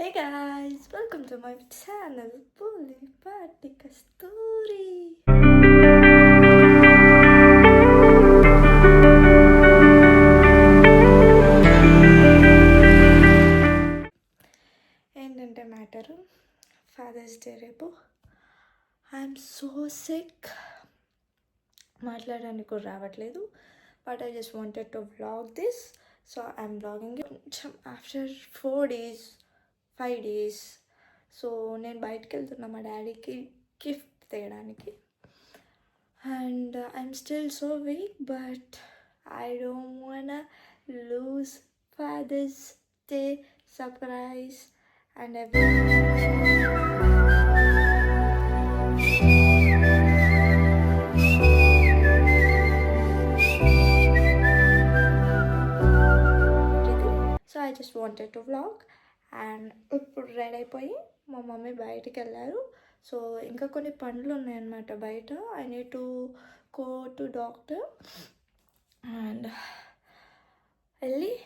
Hey guys, welcome to my channel, Bully Party Kasturi. ఏంటంటే matter? Father's Day రేపు. I'm so sick మాట్లాడడానికి కూడా రావట్లేదు. But I just wanted to vlog this so I'm blogging కొంచెం after four days five days so నేను బయటకు వెళ్తున్నా మా డాడీకి gift తేయడానికి. And I'm still so weak but I don't want lose Father's Day surprise and everything. So I just wanted to vlog and ఇప్పుడు ready అయిపోయి మా mummy బయటికి వెళ్ళారు సో ఇంకా కొన్ని పనులు ఉన్నాయన్నమాట బయట. I need to go to doctor. And వెళ్ళి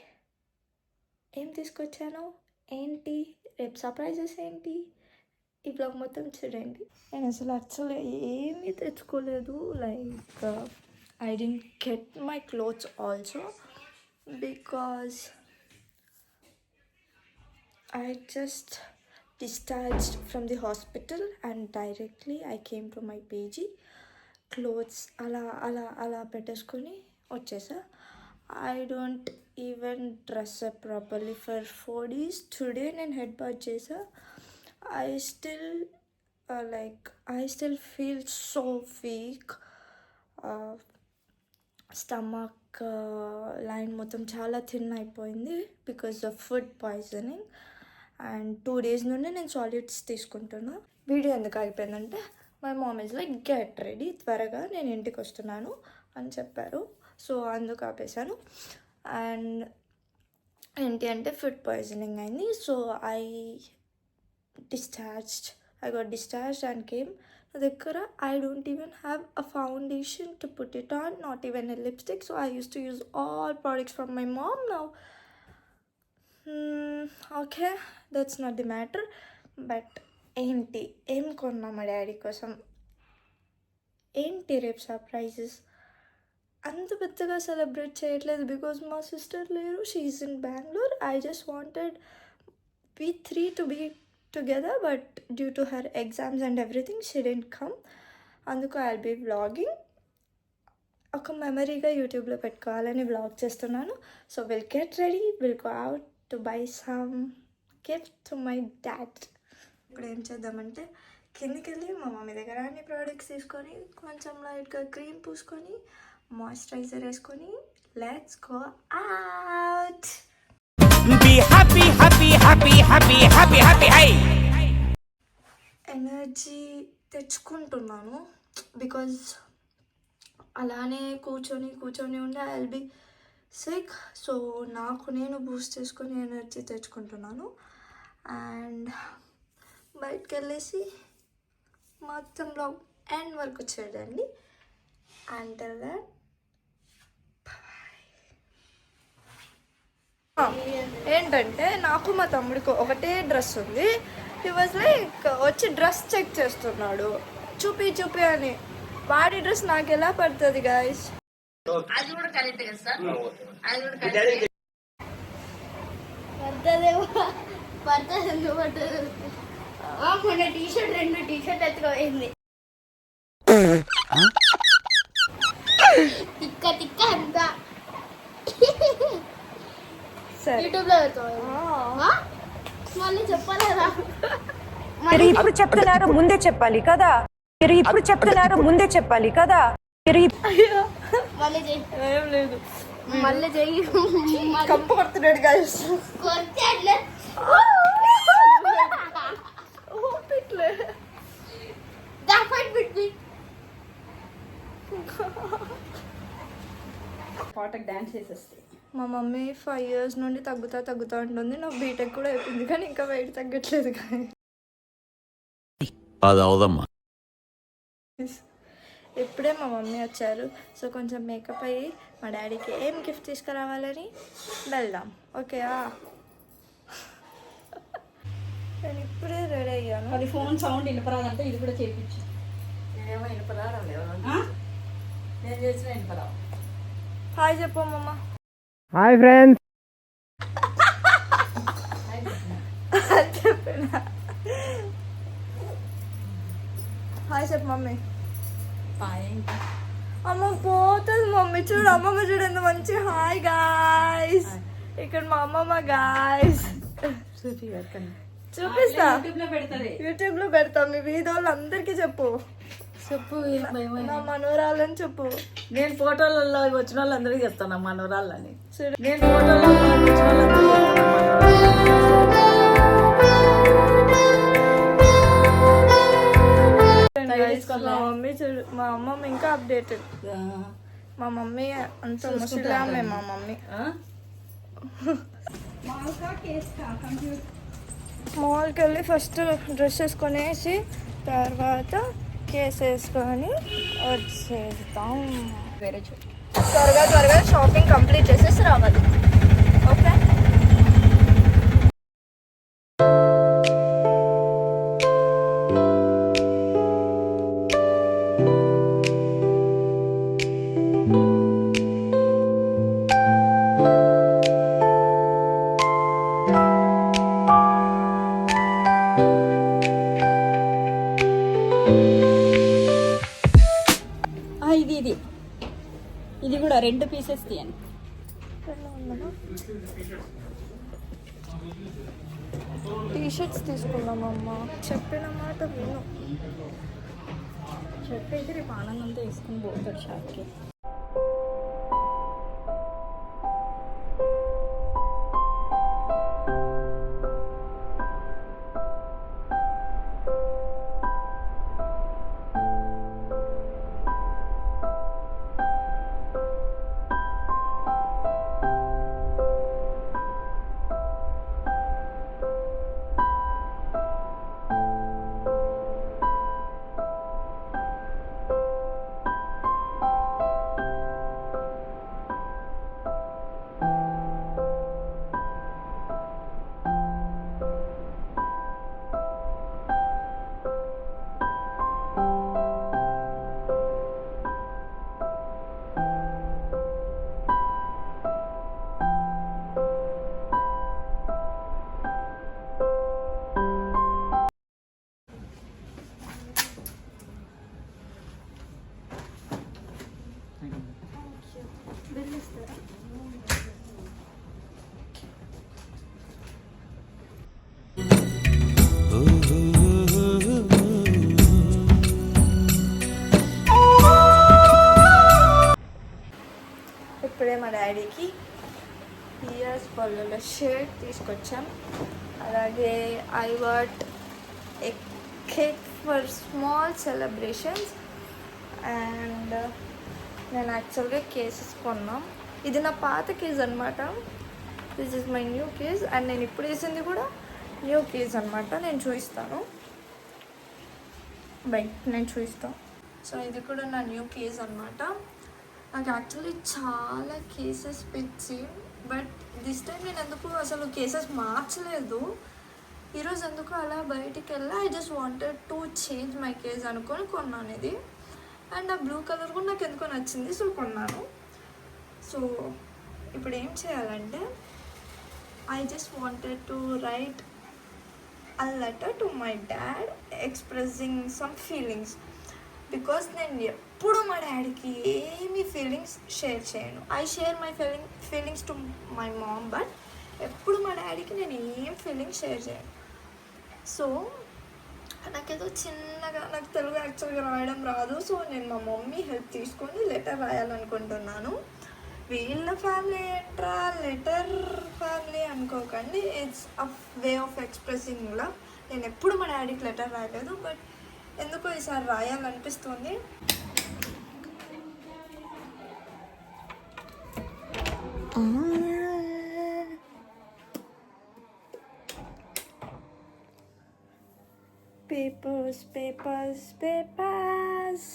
ఏం తీసుకొచ్చాను? ఏంటి? రేపు సర్ప్రైజెస్ ఏంటి? ఈ బ్లాగ్ మొత్తం చూడండి. నేను అసలు యాక్చువల్లీ ఏమీ తెచ్చుకోలేదు. Like I didn't get my clothes also. Because I just discharged from the hospital and directly I came to my PG. Clothes అలా అలా అలా పెట్టేసుకొని వచ్చేసా. I don't even dress up properly for four days today నేను head bath చేసా. I still like I still feel so weak stomach line మొత్తం చాలా thin అయిపోయింది because of food poisoning and two days నుండి నేను సాలిడ్స్ తీసుకుంటున్నా. Video ఎందుకు ఆగిపోయిందంటే my mom is like get ready త్వరగా నేను ఇంటికి వస్తున్నాను అని చెప్పారు. సో అందుకు ఆపేశాను. అండ్ ఏంటి అంటే ఫుడ్ పాయిజనింగ్ అయింది. So I discharged. I got discharged and came. నా దగ్గర I don't even have a foundation to put it on not even a lipstick so I use to use all products from my mom now okay that's not the matter. But ఏంటి? ఏం కొన్నా మా daddy కోసం? ఏంటి రేపు surprises? అంత పెద్దగా celebrate చేయట్లేదు బికాజ్ మా సిస్టర్ లేరు. She's in Bengaluru I just wanted we three to be together but due to her exams and everything she didn't come అందుకు ఐ బీ వ్లాగింగ్ ఒక మెమరీగా యూట్యూబ్లో పెట్టుకోవాలని వ్లాగ్ చేస్తున్నాను. So will get ready will go out to buy some gift to my dad ఇప్పుడు ఏం చేద్దామంటే కిందికి వెళ్ళి మా మమ్మీ దగ్గర అన్ని ప్రోడక్ట్స్ తీసుకొని కొంచెం లైట్గా క్రీమ్ పూసుకొని మాయిశ్చరైజర్ వేసుకొని let's go out Be happy, happy, happy, happy, happy, happy, hey! Energy తెచ్చుకుంటున్నాను because అలానే కూర్చొని కూర్చొని ఉండి I will be sick so నాకు నేను బూస్ట్ చేసుకొని ఎనర్జీ తెచ్చుకుంటున్నాను. అండ్ బయటకు వెళ్ళేసి మొత్తం బ్లాగ్ ఎండ్ వరకు చూడండి. అండ్ దట్ ఏంటంటే నాకు మా తమ్ముడికి ఒకటే డ్రెస్ ఉంది. హీ వాజ్ లైక్ వచ్చి డ్రెస్ చెక్ చేస్తున్నాడు. చూపి చూపి అని. వాడి డ్రెస్ నాకు ఎలా పడుతుంది గాయస్ అది కూడా కరెక్ట్ కదా సార్ అది కూడా కరెక్ట్ పడుతుంది ఎందుకు పడుతుంది ఆ, మొన్న టీ షర్ట్ రెండు టీ షర్ట్ ఎత్తుకోయింది తిక్క తిక్క అంత. సరే. యూట్యూబ్లో మళ్ళీ చెప్పలేదా? మీరు ఇప్పుడు చెప్తున్నారు ముందే చెప్పాలి కదా. మీరు ఇప్పుడు చెప్తున్నారు ముందే చెప్పాలి కదా. మీరు మళ్ళీ లేదు. మళ్ళీ చెయ్యి. కంపు కొడుతున్నాడు గాయస్ కొడితే అట్లే. దా ఫైట్ బిట్ పాటకు డాన్స్ చేసేస్తే. మా మమ్మీ ఫైవ్ ఇయర్స్ నుండి తగ్గుతా తగ్గుతా ఉంటుంది నాకు బీటెక్ కూడా అయిపోయింది కానీ ఇంకా వెయిట్ తగ్గట్లేదు కానీ అది అవదమ్మా. ఇప్పుడే మా మమ్మీ వచ్చారు. సో కొంచెం మేకప్ అయ్యి మా డాడీకి ఏం గిఫ్ట్ తీసుకురావాలని? వెళ్దాం. ఓకేయా నేను ఇప్పుడే రెడీ అయ్యాను. అది ఫోన్ సౌండ్ వినపరాదంటే ఇది కూడా చేయించు నేనేమో వినపరాడం లేదు నేను చేసిన వినపరావు. హాయ్ చెప్పమ్మమ్మ హాయ్ ఫ్రెండ్స్ చెప్పిన? హాయ్ చెప్పు మమ్మీ. అమ్మ పోతుంది మమ్మీ. చూడు అమ్మమ్మ చూడు ఎంత మంచి హాయ్ గాయస్ ఇక్కడ మా అమ్మమ్మ గాయస్ చూపిస్తా. యూట్యూబ్లో పెడతది. యూట్యూబ్లో పెడతాం మీ వీధోళ్ళు అందరికీ చెప్పు. చెప్పు నా మనోరాలని చెప్పు. నేను ఫోటోలలో వచ్చిన వాళ్ళందరికీ చెప్తాను మనోరాళ్ళని. చూడు. నేను వచ్చిన మా మమ్మీ చూడు మా అమ్మమ్మ ఇంకా అప్డేటెడ్. మా మమ్మీ అంత ముసలామే మా మమ్మీ? మాల్కి వెళ్ళి ఫస్ట్ డ్రెస్ కొనేసి తర్వాత కేస్ వేసుకొని వచ్చేద్దాం. వేరే త్వరగా త్వరగా షాపింగ్ కంప్లీట్ చేసేసి రావాలి. ఓకే? కూడా రెండు పీసెస్ తీయండి. టీ షర్ట్స్ తీసుకున్నామమ్మా. చెప్పిన మాట విను. చెప్పేసి రేపు ఆనందంతో వేసుకుని పోతాడు షాప్కి. మా డాడీకి ఇయర్స్ పళ్ళలో షర్ట్ తీసుకొచ్చాం. అలాగే I want a cake for small celebrations and నేను యాక్చువల్గా కేసెస్ కొన్నాం. ఇది నా పాత కేజ్ అనమాట this is my new cage and నేను ఇప్పుడు వేసింది కూడా న్యూ కేజ్ అనమాట నేను చూపిస్తాను. బయట నేను చూపిస్తాను సో ఇది కూడా నా న్యూ కేజ్ అనమాట నాకు యాక్చువల్లీ చాలా కేసెస్ పిచ్చి బట్ దిస్ టైం నేను ఎందుకు అసలు కేసెస్ మార్చలేదు. ఈరోజు ఎందుకు అలా బయటికి వెళ్ళి? I just wanted to change my case అనుకొని కొన్నాను ఇది. అండ్ ఆ బ్లూ కలర్ కూడా నాకు ఎందుకో నచ్చింది సో కొన్నాను. సో ఇప్పుడు ఏం చేయాలంటే I just wanted to write a letter to my dad expressing some feelings because నేను ఎప్పుడు మా డాడీకి ఏమి ఫీలింగ్స్ షేర్ చేయను. I share my feeling feelings to my mom but ఎప్పుడు మా డాడీకి నేను ఏం ఫీలింగ్స్ షేర్ చేయను. సో నాకేదో చిన్నగా నాకు తెలుగు యాక్చువల్గా రాయడం రాదు. సో నేను మా మమ్మీ హెల్ప్ తీసుకొని లెటర్ రాయాలనుకుంటున్నాను. వీళ్ళ ఫ్యామిలీ ఏంట్రా? లెటర్ ఫ్యామిలీ అనుకోకండి. It's a way of expressing love నేను ఎప్పుడు మా డాడీకి లెటర్ రాయలేదు బట్ ఎందుకో ఈసారి రాయాలనిపిస్తుంది. Papers papers papers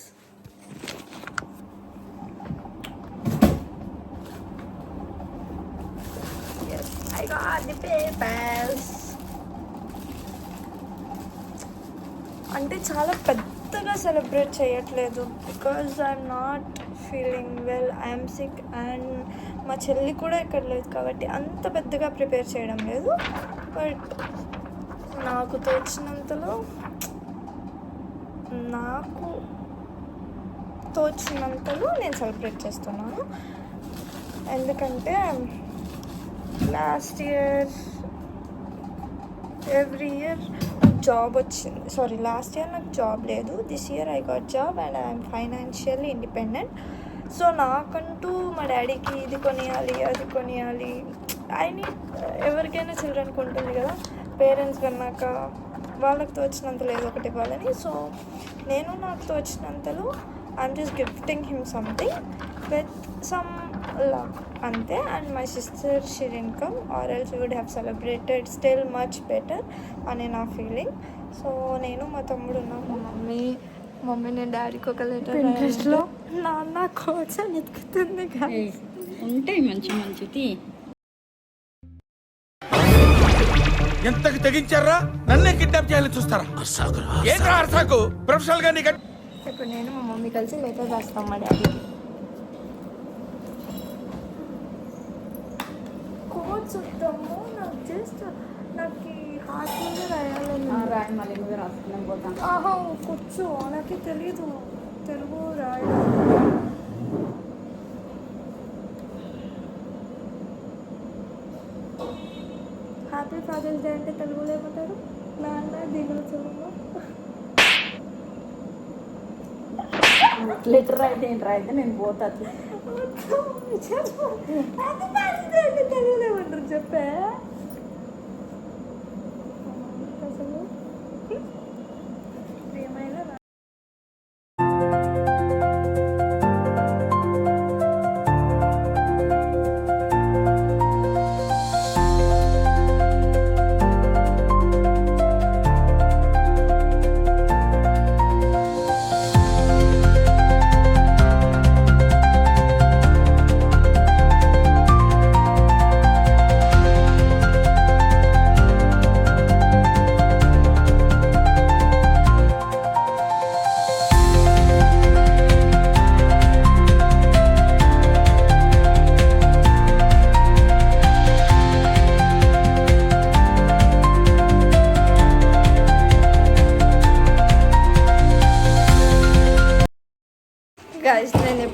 Yes, I got the papers. అంటే చాలా పెద్దగా సెలబ్రేట్ చేయట్లేదు because I'm not feeling well I'm sick and మా చెల్లి కూడా ఇక్కడ లేదు కాబట్టి అంత పెద్దగా ప్రిపేర్ చేయడం లేదు. బట్ నాకు తోచినంతలో నాకు తోచినంతలో నేను సెలబ్రేట్ చేస్తున్నాను. ఎందుకంటే last year every year job వచ్చింది. సారీ లాస్ట్ ఇయర్ నాకు జాబ్ లేదు. This year I got job and I'm financially independent. So నాకంటూ మా డాడీకి ఇది కొనియాలి అది కొనియాలి. ఐ నీడ్ ఎవరికైనా చిల్డ్రన్కి ఉంటుంది కదా. పేరెంట్స్ కన్నాక వాళ్ళకి తోచినంతలో ఏదో ఒకటి ఇవ్వాలని సో నేను నాకు తోచినంతలో I'm just gifting him something with some love అంతే. And my sister sheer income or else would have celebrated still much better అని నా ఫీలింగ్ సో నేను మా తమ్ముడు ఉన్నాము. మా మమ్మీ మమ్మీ నేను డాడీకి ఒక లెటర్ ఇంట్రెస్ట్లో నాన్న కోచ్ అని ఎత్తుకుతుంది ఉంటాయి మంచి మంచిది ఎంతకు తెగించారా? నన్నే కిడ్నాప్ చేయాలని చూస్తారా? ఏంట్రా అర్సాకు? ప్రొఫెషనల్గా నీకు ఇప్పుడు నేను మా మమ్మీ కలిసి లెటర్ రాస్తాం మా డాడీకి కోచ్ వద్దాము నాకు జస్ట్ నాకు హార్ట్ మీద రాయాలని రాయి మళ్ళీ నువ్వే రాసుకున్నాం పోతాం. ఆహా కూర్చో నాకు తెలీదు. తెలుగు రాయడం. హ్యాపీ ఫాదర్స్ డే అంటే తెలుగులో ఏమంటారు నాన్న దినోత్సవంలో లెటర్ అయితే ఏంటి రాయితే నేను పోతా తెలుగులో ఏమంటారు? చెప్పే.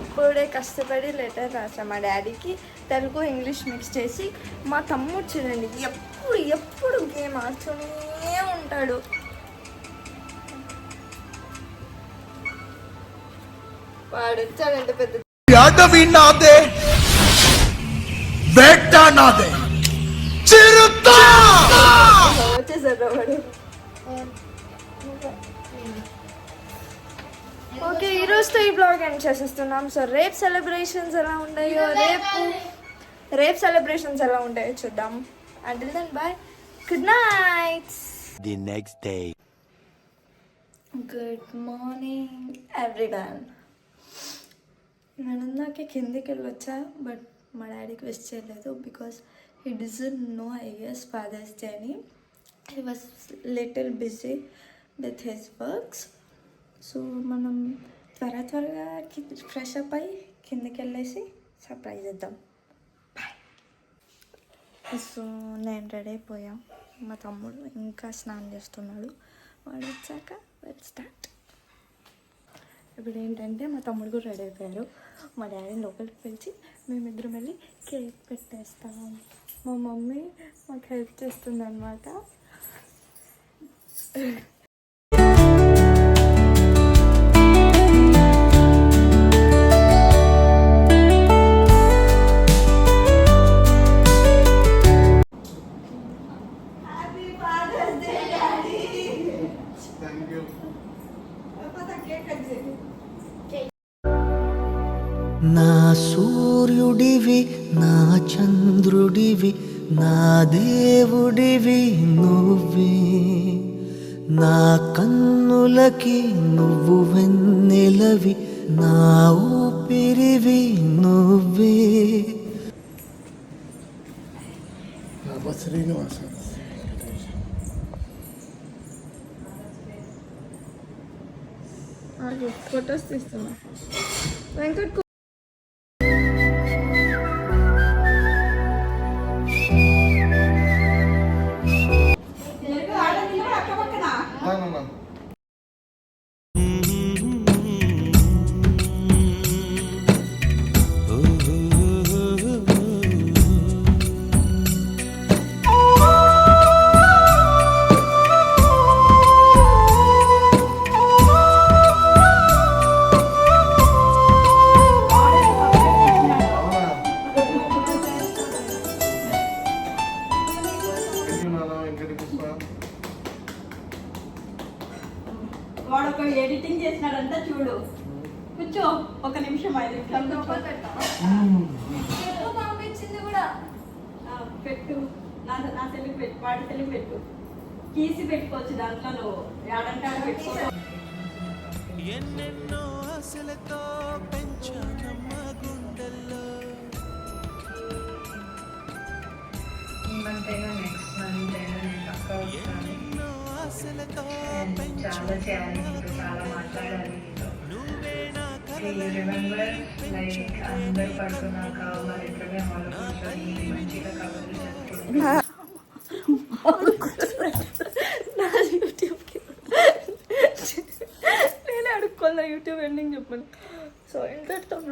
ఎప్పుడే కష్టపడి లెటర్ రాసా మా డాడీకి తెలుగు ఇంగ్లీష్ మిక్స్ చేసి మా తమ్ముడు చూడండి ఎప్పుడు ఎప్పుడు గేమ్ ఆడుతూనే ఉంటాడు. వాడు వచ్చాడంటే పెద్ద అడవి నాదే వేట నాదే చిరుతా! వచ్చేసాడు వాడు. ఓకే ఈరోజుతో ఈ బ్లాగ్ ఎండ్ చేసేస్తున్నాం. సో రేపు సెలబ్రేషన్స్ ఎలా ఉన్నాయో రేపు రేపు సెలబ్రేషన్స్ ఎలా ఉంటాయో చూద్దాం. Until then bye good night the next day good morning everyone నేను ఇందాకే కిందికి వెళ్ళొచ్చా? బట్ మా డాడీకి విష్ చేయలేదు because he doesn't know I guess father's day అని he was little busy with his works so మనం త్వర త్వరగా ఫ్రెష్ అప్ అయ్యి కిందకి వెళ్ళేసి సర్ప్రైజ్ ఇద్దాం. సో నేను రెడీ అయిపోయాం. మా తమ్ముడు ఇంకా స్నానం చేస్తున్నాడు. వాడు వచ్చాక వెల్ స్టార్ట్ ఇప్పుడు ఏంటంటే మా తమ్ముడు కూడా రెడీ అయిపోయారు. మా డాడీని లోపలికి పిలిచి మేమిద్దరం వెళ్ళి కేక్ పెట్టేస్తాం. మా మమ్మీ మాకు హెల్ప్ చేస్తుంది అనమాట నా సూర్యుడివి నా చంద్రుడివి నా దేవుడివి నువ్వే. నా కన్నులకి నువ్వు వెన్నెలవి నా ఊపిరివి నువ్వే. ఫొటోస్ తీస్తున్నా. వెంకట్ పెట్టుకోవచ్చు దాంట్లో నువ్వు ఏడంటే ఆడ పెట్టుకో ఎన్నెన్నో ఆశలతో పెంచానమ్మ గుండెల్లో. ఎన్నెన్నో ఆశలతో నీతో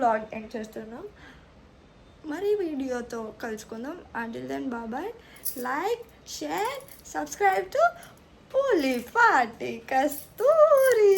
ఇంతటితో బ్లాగ్ ఎండ్ చేస్తున్నాం. మరి వీడియోతో కలుసుకుందాం. Until then bye bye like share subscribe to Pulipati Kasturi